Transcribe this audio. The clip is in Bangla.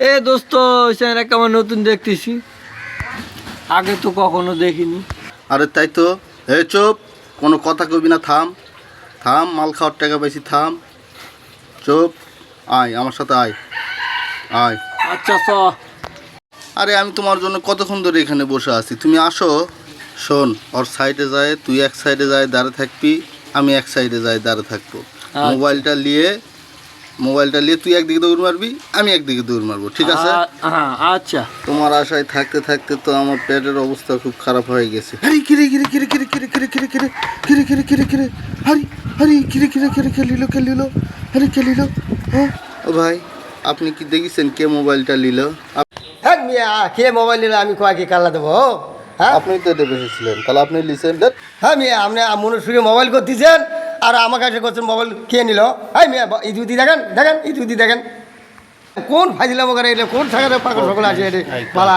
এ দোস্ত চ্যানেল কেমন নতুন দেখতেছি। আগে তো কখনো দেখিনি। আরে তাই তো। এ চুপ কোনো কথা কবি না থাম। থাম মাল খাওয়ার টাকা বেশি থাম। চুপ আয় আমার সাথে আয়। আয়। আচ্ছা চ। আরে আমি তোমার জন্য কতক্ষণ ধরে এখানে বসে আছি? তুমি আসো। শোন ওর সাইডে যায় তুই এক সাইডে যায় দাঁড়ে থাকবি আমি এক সাইডে যাই দাঁড়ে থাকব। মোবাইলটা নিয়ে মোবাইলটা নিয়ে তুই একদিকে দৌড় মারবি আমি একদিকে দৌড় মারবো ঠিক আছে হ্যাঁ আচ্ছা তোমার আশায় থাকতে থাকতে তো আমার পেটের অবস্থা খুব খারাপ হয়ে গেছে আরে কিরে কিরে কিরে কিরে কিরে কিরে কিরে কিরে কিরে কিরে কিরে কিরে হারি হারি কিরে কিরে কিরে কে লিলো কে লিলো আরে কে লিলো হ্যাঁ ও ভাই আপনি কি দেখেছেন কে মোবাইলটা নিল হ্যাঁ মিয়া কে মোবাইল নিলে আমি কয়েক কাল্লা দেবো হ্যাঁ আপনি তো এটা বসেছিলেন তাহলে আপনি লিসেন হ্যাঁ মিয়া আপনি মনুর সঙ্গে মোবাইল করতেছেন আর আমাকে কাছে করছেন মোবাইল কে নিল? এই ইদুদি দেখেন দেখেন ইদুদি দেখেন। কোন ফাজিলাম করে এটা কোন থাকার পাগল সকলে আছে এটা? পালা